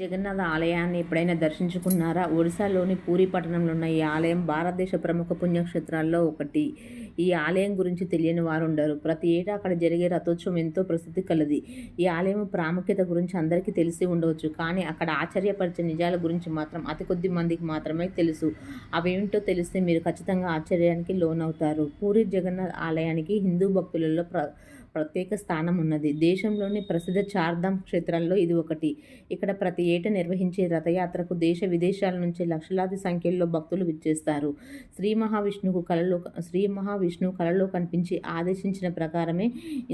జగన్నాథ ఆలయాన్ని ఎప్పుడైనా దర్శించుకున్నారా? ఒడిశాలోని పూరి పట్టణంలో ఉన్న ఈ ఆలయం భారతదేశ ప్రముఖ పుణ్యక్షేత్రాల్లో ఒకటి. ఈ ఆలయం గురించి తెలియని వారు ఉండరు ప్రతి ఏటా అక్కడ జరిగే రథోత్సవం ఎంతో ప్రసిద్ధి కలది. ఈ ఆలయం ప్రాముఖ్యత గురించి అందరికీ తెలిసి ఉండవచ్చు. కానీ అక్కడ ఆశ్చర్యపరిచే నిజాల గురించి మాత్రం అతి కొద్ది మందికి మాత్రమే తెలుసు. అవేమిటో తెలిస్తే మీరు ఖచ్చితంగా ఆశ్చర్యానికి లోనవుతారు. పూరి జగన్నాథ్ ఆలయానికి హిందూ భక్తులలో ప్ర ప్రత్యేక స్థానం ఉన్నది. దేశంలోని ప్రసిద్ధ చార్ధామ్ క్షేత్రాల్లో ఇది ఒకటి. ఇక్కడ ప్రతి ఏటా నిర్వహించే రథయాత్రకు దేశ విదేశాల నుంచి లక్షలాది సంఖ్యలో భక్తులు విచ్చేస్తారు. శ్రీ మహావిష్ణువు కలలో శ్రీ మహావిష్ణువు కలలో కనిపించి ఆదేశించిన ప్రకారమే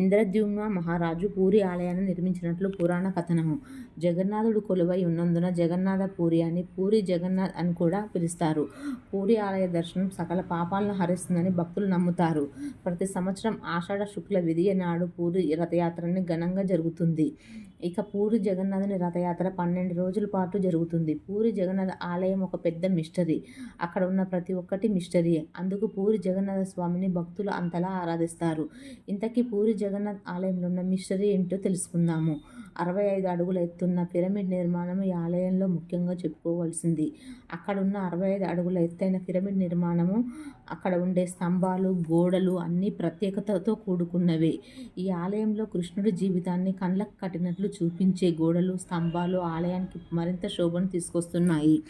ఇంద్రద్యుమ్న మహారాజు పూరి ఆలయాన్ని నిర్మించినట్లు పురాణ కథనము. జగన్నాథుడు కొలువై ఉన్నందున జగన్నాథ పూరి అని పూరి జగన్నాథ్ అని కూడా పిలుస్తారు. పూరి ఆలయ దర్శనం సకల పాపాలను హరిస్తుందని భక్తులు నమ్ముతారు. ప్రతి సంవత్సరం ఆషాఢ శుక్ల విధియ నాడు పూరి రథయాత్రని ఘనంగా జరుగుతుంది. ఇక పూరి జగన్నాథుని రథయాత్ర పన్నెండు రోజుల పాటు జరుగుతుంది. పూరి జగన్నాథ ఆలయం ఒక పెద్ద మిస్టరీ. అక్కడ ఉన్న ప్రతి ఒక్కటి మిస్టరీ. అందుకు పూరి జగన్నాథ స్వామిని భక్తులు అంతలా ఆరాధిస్తారు. ఇంతకీ పూరి జగన్నాథ్ ఆలయంలో ఉన్న మిస్టరీ ఏంటో తెలుసుకుందాము. అరవై ఐదు అడుగుల ఎత్తున్న పిరమిడ్ నిర్మాణం ఈ ఆలయంలో ముఖ్యంగా చెప్పుకోవాల్సింది. అక్కడ ఉన్న అరవై ఐదు అడుగుల ఎత్తైన పిరమిడ్ నిర్మాణము అక్కడ ఉండే స్తంభాలు గోడలు అన్నీ ప్రత్యేకతతో కూడుకున్నవే. ఈ ఆలయంలో కృష్ణుడి జీవితాన్ని కళ్ళకు కట్టినట్లు చూపించే గోడలు స్తంభాలు ఆలయానికి మరింత శోభను తీసుకొస్తున్నాయి.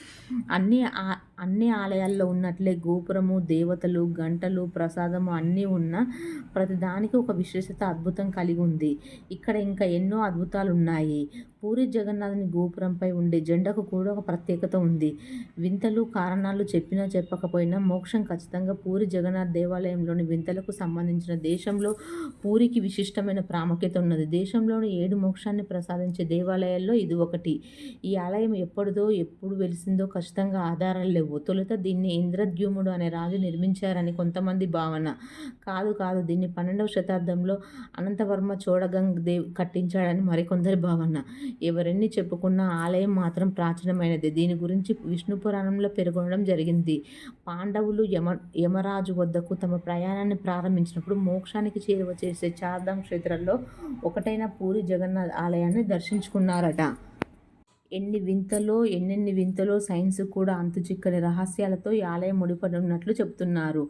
అన్ని ఆ- అన్ని ఆలయాల్లో ఉన్నట్లే గోపురము దేవతలు గంటలు ప్రసాదము అన్నీ ఉన్న ప్రతిదానికి ఒక విశేషత అద్భుతం కలిగి ఉంది. ఇక్కడ ఇంకా ఎన్నో అద్భుతాలు ఉన్నాయి పూరి జగన్నాథుని గోపురంపై ఉండే జెండాకు కూడా ఒక ప్రత్యేకత ఉంది. వింతలు కారణాలు చెప్పినా చెప్పకపోయినా మోక్షం ఖచ్చితంగా పూరి జగన్నాథ్ దేవాలయంలోని వింతలకు సంబంధించిన దేశంలో పూరికి విశిష్టమైన ప్రాముఖ్యత ఉన్నది. దేశంలోని ఏడు మోక్షాన్ని ప్రసాదించే దేవాలయాల్లో ఇది ఒకటి. ఈ ఆలయం ఎప్పటిదో ఎప్పుడు వెలిసిందో ఖచ్చితంగా ఆధారాలు లేవు. తొలుత దీన్ని ఇంద్రద్యుముడు అనే రాజు నిర్మించారని కొంతమంది భావన. కాదు కాదు దీన్ని పన్నెండవ శతాబ్దంలో అనంతవర్మ చోడగంగ్ దేవ్ కట్టించాడని మరికొందరి భావన. ఎవరన్నీ చెప్పుకున్న ఆలయం మాత్రం ప్రాచీనమైనది. దీని గురించి విష్ణు పురాణంలో పేర్కొనడం జరిగింది. పాండవులు యమ యమరాజు వద్దకు తమ ప్రయాణాన్ని ప్రారంభించినప్పుడు మోక్షానికి చేరువ చేసే చార్ధామ్ క్షేత్రంలో ఒకటైన పూరి జగన్నాథ్ ఆలయాన్ని దర్శించుకున్నారట. ఎన్ని వింతలో ఎన్నెన్ని వింతలో సైన్స్ కూడా అంతుచిక్కని రహస్యాలతో ఈ ఆలయం ముడిపడి ఉన్నట్లు చెబుతున్నారు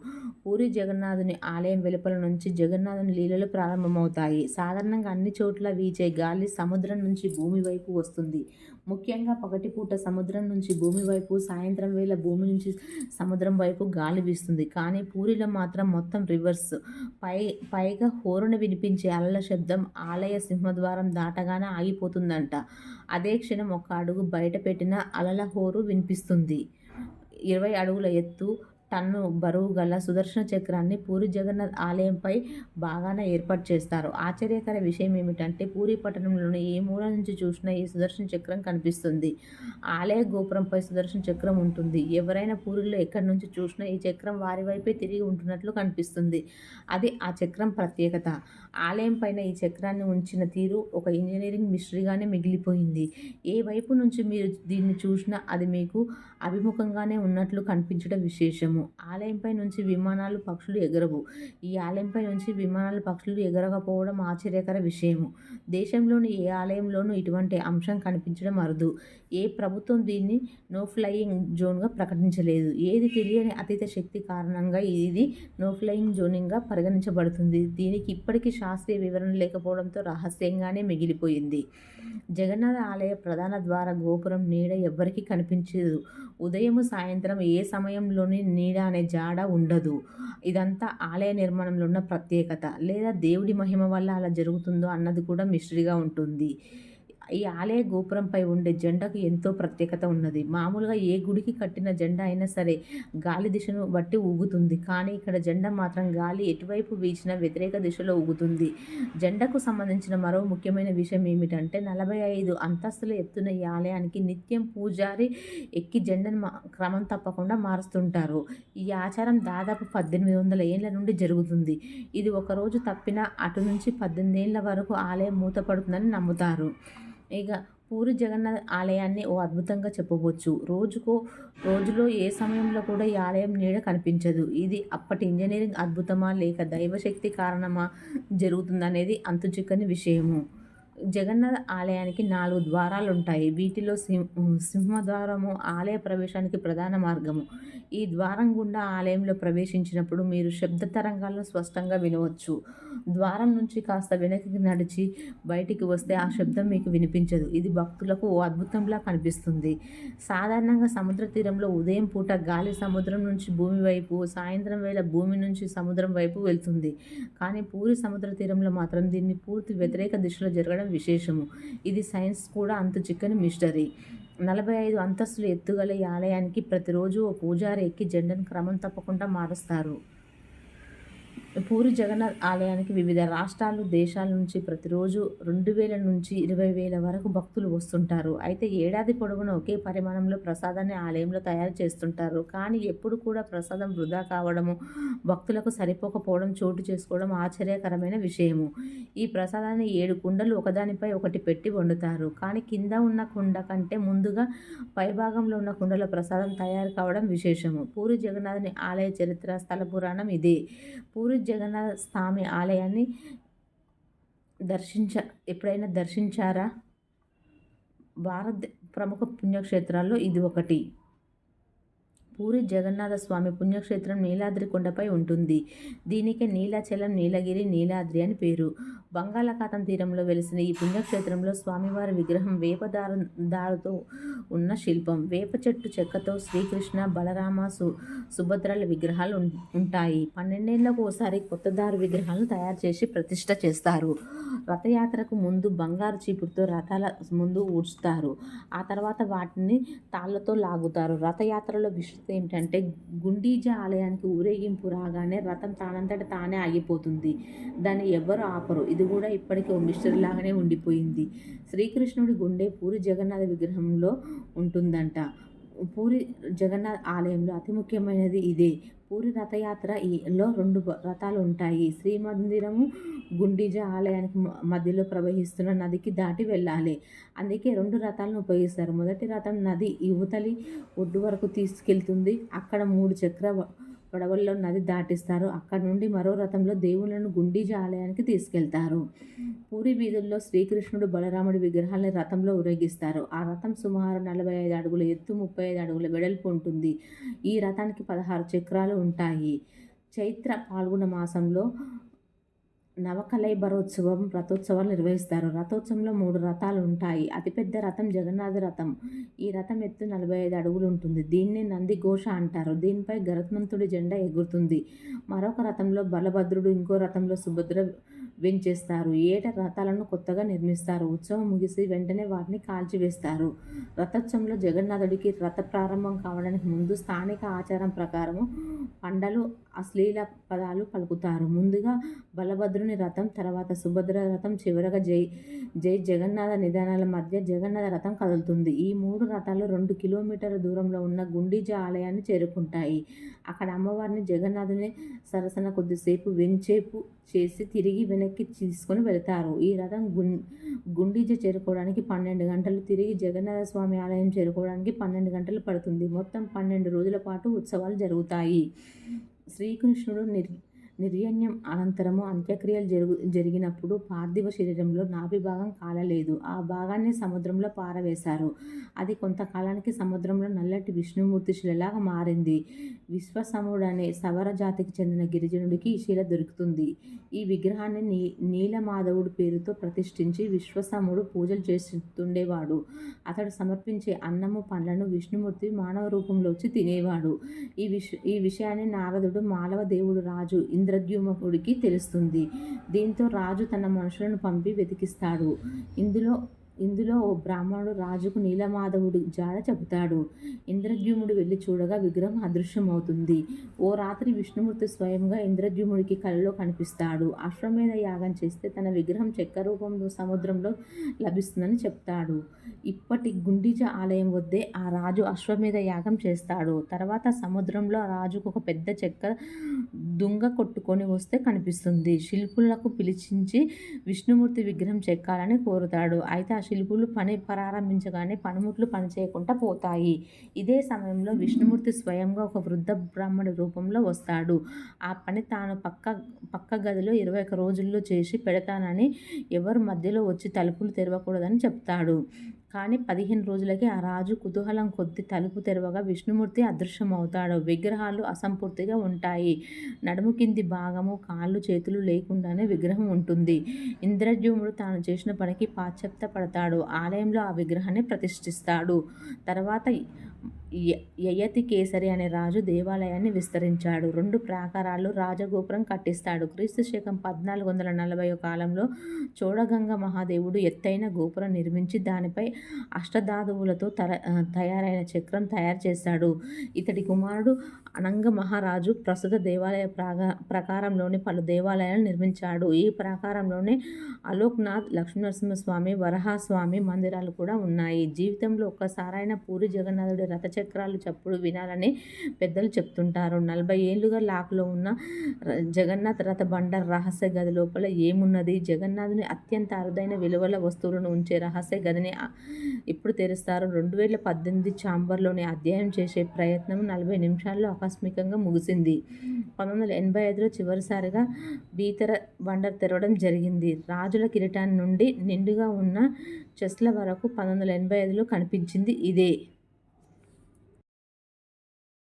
పూరి జగన్నాథుని ఆలయం వెలుపల నుంచి జగన్నాథుని లీలలు ప్రారంభమవుతాయి. సాధారణంగా అన్ని చోట్ల వీచే గాలి సముద్రం నుంచి భూమి వైపు వస్తుంది. ముఖ్యంగా పగటిపూట సముద్రం నుంచి భూమి వైపు సాయంత్రం వేళ భూమి నుంచి సముద్రం వైపు గాలి వీస్తుంది. కానీ పూరిలో మాత్రం మొత్తం రివర్స్. పై పైగా హోరున వినిపించే అలల శబ్దం ఆలయ సింహద్వారం దాటగానే ఆగిపోతుందంట. అదే క్షణం ఒక అడుగు బయట పెట్టిన అలల హోరు వినిపిస్తుంది. ఇరవై అడుగుల ఎత్తు టన్ను బరువు గల సుదర్శన చక్రాన్ని పూరి జగన్నాథ్ ఆలయంపై బాగానే ఏర్పాటు చేస్తారు. ఆశ్చర్యకర విషయం ఏమిటంటే పూరి పట్టణంలోని ఏ మూల నుంచి చూసినా ఈ సుదర్శన చక్రం కనిపిస్తుంది. ఆలయ గోపురంపై సుదర్శన చక్రం ఉంటుంది. ఎవరైనా పూరిలో ఎక్కడి నుంచి చూసినా ఈ చక్రం వారి వైపే తిరిగి ఉంటున్నట్లు కనిపిస్తుంది. అది ఆ చక్రం ప్రత్యేకత. ఆలయం పైన ఈ చక్రాన్ని ఉంచిన తీరు ఒక ఇంజనీరింగ్ మిస్టరీగానే మిగిలిపోయింది. ఏ వైపు నుంచి మీరు దీన్ని చూసినా అది మీకు అభిముఖంగానే ఉన్నట్లు కనిపించడం విశేషము ఆలయంపై నుంచి విమానాలు పక్షులు ఎగరవు. ఈ ఆలయంపై నుంచి విమానాలు పక్షులు ఎగరకపోవడం ఆశ్చర్యకర విషయము. దేశంలోని ఏ ఆలయంలోనూ ఇటువంటి అంశం కనిపించడం అరుదు. ఏ ప్రభుత్వం దీన్ని నో ఫ్లయింగ్ జోన్గా ప్రకటించలేదు. ఏది తెలియని అతీత శక్తి కారణంగా ఇది నో ఫ్లయింగ్ జోనింగ్గా పరిగణించబడుతుంది. దీనికి ఇప్పటికీ శాస్త్రీయ వివరణ లేకపోవడంతో రహస్యంగానే మిగిలిపోయింది. జగన్నాథ ఆలయ ప్రధాన ద్వార గోపురం నీడ ఎవ్వరికీ కనిపించదు. ఉదయం సాయంత్రం ఏ సమయంలోని నీడ అనే జాడ ఉండదు. ఇదంతా ఆలయ నిర్మాణంలో ఉన్న ప్రత్యేకత. లేదా దేవుడి మహిమ వల్ల అలా జరుగుతుందో అన్నది కూడా మిస్టరీగా ఉంటుంది. ఈ ఆలయ గోపురంపై ఉండే జెండాకు ఎంతో ప్రత్యేకత ఉన్నది. మామూలుగా ఏ గుడికి కట్టిన జెండా అయినా సరే గాలి దిశను బట్టి ఊగుతుంది. కానీ ఇక్కడ జెండా మాత్రం గాలి ఎటువైపు వీచినా వ్యతిరేక దిశలో ఊగుతుంది. జెండాకు సంబంధించిన మరో ముఖ్యమైన విషయం ఏమిటంటే నలభై ఐదు అంతస్తులు ఎత్తున ఈ ఆలయానికి నిత్యం పూజారి ఎక్కి జెండాను మా- క్రమం తప్పకుండా మారుస్తుంటారు. ఈ ఆచారం దాదాపు పద్దెనిమిది వందల ఏళ్ళ నుండి జరుగుతుంది. ఇది ఒక రోజు తప్పినా అటు నుంచి పద్దెనిమిది ఏళ్ళ వరకు ఆలయం మూతపడుతుందని నమ్ముతారు. ఇక పూరి జగన్నాథ్ ఆలయాన్ని ఓ అద్భుతంగా చెప్పవచ్చు. రోజుకో రోజులో ఏ సమయంలో కూడా ఈ ఆలయం నీడ కనిపించదు. ఇది అప్పటి ఇంజనీరింగ్ అద్భుతమా లేక దైవశక్తి కారణమా జరుగుతుందనేది అంతుచిక్కని విషయము. జగన్నాథ ఆలయానికి నాలుగు ద్వారాలు ఉంటాయి వీటిలో సింహ సింహద్వారము ఆలయ ప్రవేశానికి ప్రధాన మార్గము. ఈ ద్వారం గుండా ఆలయంలో ప్రవేశించినప్పుడు మీరు శబ్ద తరంగాలను స్పష్టంగా వినవచ్చు. ద్వారం నుంచి కాస్త వెనక్కి నడిచి బయటికి వస్తే ఆ శబ్దం మీకు వినిపించదు. ఇది భక్తులకు ఓ అద్భుతంలా కనిపిస్తుంది. సాధారణంగా సముద్ర తీరంలో ఉదయం పూట గాలి సముద్రం నుంచి భూమి వైపు సాయంత్రం వేళ భూమి నుంచి సముద్రం వైపు వెళ్తుంది. కానీ పూరి సముద్ర తీరంలో మాత్రం దీన్ని పూర్తి వ్యతిరేక దిశలో జరగడం విశేషము. ఇది సైన్స్ కూడా అంతు చిక్కని మిస్టరీ. నలభై ఐదు అంతస్తులు ఎత్తుగల ఈ ఆలయానికి ప్రతిరోజు ఓ పూజారి ఎక్కి జెండను క్రమం తప్పకుండా మారుస్తారు. పూరి జగన్నాథ్ ఆలయానికి వివిధ రాష్ట్రాలు దేశాల నుంచి ప్రతిరోజు రెండు వేల నుంచి ఇరవై వేల వరకు భక్తులు వస్తుంటారు. అయితే ఏడాది పొడవునా ఒకే పరిమాణంలో ప్రసాదాన్ని ఆలయంలో తయారు చేస్తుంటారు. కానీ ఎప్పుడు కూడా ప్రసాదం వృధా కావడము భక్తులకు సరిపోకపోవడం చోటు చేసుకోవడం ఆశ్చర్యకరమైన విషయము. ఈ ప్రసాదాన్ని ఏడు కుండలు ఒకదానిపై ఒకటి పెట్టి వండుతారు. కానీ కింద ఉన్న కుండ కంటే ముందుగా పైభాగంలో ఉన్న కుండల ప్రసాదం తయారు కావడం విశేషము. పూరి జగన్నాథుని ఆలయ చరిత్ర స్థల పురాణం ఇదే. పూరి జగన్నాథ స్వామి ఆలయాన్ని దర్శించ ఎప్పుడైనా దర్శించారా? భారత్ ప్రముఖ పుణ్యక్షేత్రాల్లో ఇది ఒకటి. పూరి జగన్నాథ స్వామి పుణ్యక్షేత్రం నీలాద్రి కొండపై ఉంటుంది. దీనికి నీలాచలం నీలగిరి నీలాద్రి అని పేరు. బంగాళాఖాతం తీరంలో వెలిసిన ఈ పుణ్యక్షేత్రంలో స్వామివారి విగ్రహం వేపదారు దారుతో ఉన్న శిల్పం. వేప చెట్టు చెక్కతో శ్రీకృష్ణ బలరామ సు సుభద్రల విగ్రహాలు ఉంటాయి. పన్నెండేళ్ళకు ఒకసారి కొత్త దారు విగ్రహాలను తయారు చేసి ప్రతిష్ట చేస్తారు. రథయాత్రకు ముందు బంగారు చీపురుతో రథాల ముందు ఊడ్చుతారు. ఆ తర్వాత వాటిని తాళ్ళతో లాగుతారు. రథయాత్రలో విశిష్టత ఏమిటంటే గుండీజ ఆలయానికి ఊరేగింపు రాగానే రథం తానంతట తానే ఆగిపోతుంది. దాన్ని ఎవరు ఆపరు. ఇది కూడా ఇప్పటికీ ఓ మిస్టరీ లాగానే ఉండిపోయింది. శ్రీకృష్ణుడి గుండె పూరి జగన్నాథ విగ్రహంలో ఉంటుందంట. పూరి జగన్నాథ్ ఆలయంలో అతి ముఖ్యమైనది ఇదే. పూరి రథయాత్ర లో రెండు రథాలు ఉంటాయి. శ్రీ మందిరము గుండిజ ఆలయానికి మధ్యలో ప్రవహిస్తున్న నదికి దాటి వెళ్ళాలి. అందుకే రెండు రథాలను ఉపయోగిస్తారు. మొదటి రథం నది యువతలి ఒడ్డు వరకు తీసుకెళ్తుంది. అక్కడ మూడు చక్ర పడవల్లో నది దాటిస్తారు. అక్కడ నుండి మరో రథంలో దేవుళ్ళను గుండీజ ఆలయానికి తీసుకెళ్తారు. పూరి వీధుల్లో శ్రీకృష్ణుడు బలరాముడి విగ్రహాలని రథంలో ఊరేగిస్తారు. ఆ రథం సుమారు నలభై ఐదు అడుగుల ఎత్తు ముప్పై ఐదు అడుగుల వెడల్పు ఉంటుంది. ఈ రథానికి పదహారు చక్రాలు ఉంటాయి. చైత్ర పాల్గొన మాసంలో నవకలై భరోత్సవం రథోత్సవాలు నిర్వహిస్తారు. రథోత్సవంలో మూడు రథాలు ఉంటాయి. అతిపెద్ద రథం జగన్నాథ రథం. ఈ రథం ఎత్తు నలభై ఐదు అడుగులు ఉంటుంది. దీన్ని నంది ఘోష అంటారు. దీనిపై గరుత్మంతుడి జెండా ఎగురుతుంది. మరొక రథంలో బలభద్రుడు ఇంకో రథంలో సుభద్ర వెంచేస్తారు. ఏట రథాలను కొత్తగా నిర్మిస్తారు. ఉత్సవం ముగిసి వెంటనే వాటిని కాల్చివేస్తారు. రథోత్సవంలో జగన్నాథుడికి రథ ప్రారంభం కావడానికి ముందు స్థానిక ఆచారం ప్రకారము పండలు అశ్లీల పదాలు పలుకుతారు. ముందుగా బలభద్రుని రథం తర్వాత సుభద్ర రథం చివరగా జై జై జగన్నాథ నిదానాల మధ్య జగన్నాథ రథం కదులుతుంది. ఈ మూడు రథాలు రెండు కిలోమీటర్ల దూరంలో ఉన్న గుండీజ ఆలయాన్ని చేరుకుంటాయి. అక్కడ అమ్మవారిని జగన్నాథుని సరసన కొద్దిసేపు వెంచేపు చేసి తిరిగి వెనక్కి తీసుకొని వెళతారు. ఈ రథం గుం గుండీజ చేరుకోవడానికి పన్నెండు గంటలు తిరిగి జగన్నాథ స్వామి ఆలయం చేరుకోవడానికి పన్నెండు గంటలు పడుతుంది. మొత్తం పన్నెండు రోజుల పాటు ఉత్సవాలు జరుగుతాయి. శ్రీకృష్ణుడు నిర్ నిర్యణ్యం అనంతరము అంత్యక్రియలు జరుగు జరిగినప్పుడు పార్థివ శరీరంలో నాభి భాగం కాలలేదు. ఆ భాగాన్ని సముద్రంలో పారవేశారు. అది కొంతకాలానికి సముద్రంలో నల్లటి విష్ణుమూర్తి శిలలాగా మారింది. విశ్వసముడు అనే సవర జాతికి చెందిన గిరిజనుడికి ఈ శిల దొరుకుతుంది. ఈ విగ్రహాన్ని నీ నీలమాధవుడి పేరుతో ప్రతిష్ఠించి విశ్వసముడు పూజలు చేస్తుండేవాడు. అతడు సమర్పించే అన్నము పండ్లను విష్ణుమూర్తి మానవ రూపంలో వచ్చి తినేవాడు. ఈ విష ఈ విషయాన్ని నారదుడు మాలవ దేవుడు రాజు ఇంద్రద్యుమకుడికి తెలుస్తుంది. దీంతో రాజు తన మనుషులను పంపి వెతికిస్తాడు. ఇందులో ఇందులో ఓ బ్రాహ్మణుడు రాజుకు నీలమాధవుడి జాడ చెబుతాడు. ఇంద్రద్యుముడు వెళ్ళి చూడగా విగ్రహం అదృశ్యమవుతుంది. ఓ రాత్రి విష్ణుమూర్తి స్వయంగా ఇంద్రద్యుముడికి కలలో కనిపిస్తాడు. అశ్వమేధ యాగం చేస్తే తన విగ్రహం చెక్క రూపంలో సముద్రంలో లభిస్తుందని చెప్తాడు. ఇప్పటి గుండిజ ఆలయం వద్దే ఆ రాజు అశ్వమేధ యాగం చేస్తాడు. తర్వాత సముద్రంలో ఆ రాజుకు ఒక పెద్ద చెక్క దుంగ కొట్టుకొని వస్తే కనిపిస్తుంది. శిల్పులకు పిలిచించి విష్ణుమూర్తి విగ్రహం చెక్కాలని కోరుతాడు. అయితే శిల్పులు పని ప్రారంభించగానే పనిముట్లు పనిచేయకుండా పోతాయి. ఇదే సమయంలో విష్ణుమూర్తి స్వయంగా ఒక వృద్ధ బ్రాహ్మడి రూపంలో వస్తాడు. ఆ పని తాను పక్క పక్క గదిలో ఇరవై ఒక్క రోజుల్లో చేసి పెడతానని, ఎవరు మధ్యలో వచ్చి తలుపులు తెరవకూడదని చెప్తాడు. కానీ పదిహేను రోజులకే ఆ రాజు కుతూహలం కొద్ది తలుపు తెరవగా విష్ణుమూర్తి అదృశ్యమవుతాడు. విగ్రహాలు అసంపూర్తిగా ఉంటాయి. నడుము కింది భాగము కాళ్ళు చేతులు లేకుండానే విగ్రహం ఉంటుంది. ఇంద్రజ్యుముడు తాను చేసిన పనికి పశ్చాత్తాపపడతాడు. ఆలయంలో ఆ విగ్రహాన్ని ప్రతిష్ఠిస్తాడు. తర్వాత యయతి కేసరి అనే రాజు దేవాలయాన్ని విస్తరించాడు. రెండు ప్రాకారాలు, రాజగోపురం కట్టిస్తాడు. క్రీస్తు శకం పద్నాలుగు వందల నలభై కాలంలో చోడగంగ మహాదేవుడు ఎత్తైన గోపురం నిర్మించి దానిపై అష్టధాతువులతో తర తయారైన చక్రం తయారు చేశాడు. ఇతడి కుమారుడు అనంగ మహారాజు ప్రస్తుత దేవాలయ ప్రాగా ప్రాకారంలోని పలు దేవాలయాలను నిర్మించాడు. ఈ ప్రాకారంలోనే అలోక్నాథ్ లక్ష్మీనరసింహస్వామి, వరహాస్వామి మందిరాలు కూడా ఉన్నాయి. జీవితంలో ఒక్కసారైన పూరి జగన్నాథుడి రథ చక్రాల చప్పుడు వినాలని పెద్దలు చెప్తుంటారు. నలభై ఏళ్ళుగా లాక్లో ఉన్న జగన్నాథ్ రథ బండర్ రహస్య గది లోపల ఏమున్నది? జగన్నాథుని అత్యంత అరుదైన విలువల వస్తువులను ఉంచే రహస్య గదిని ఎప్పుడు తెరుస్తారు? రెండు వేల పద్దెనిమిది చాంబర్లోని అధ్యయనం చేసే ప్రయత్నం నలభై నిమిషాల్లో ఆకస్మికంగా ముగిసింది. పంతొమ్మిది వందల ఎనభై ఐదులో చివరిసారిగా బీతర బండర్ తెరవడం జరిగింది. రాజుల కిరీటాన్ని నుండి నిండుగా ఉన్న చెస్ల వరకు పంతొమ్మిది వందల ఎనభై ఐదులో కనిపించింది ఇదే.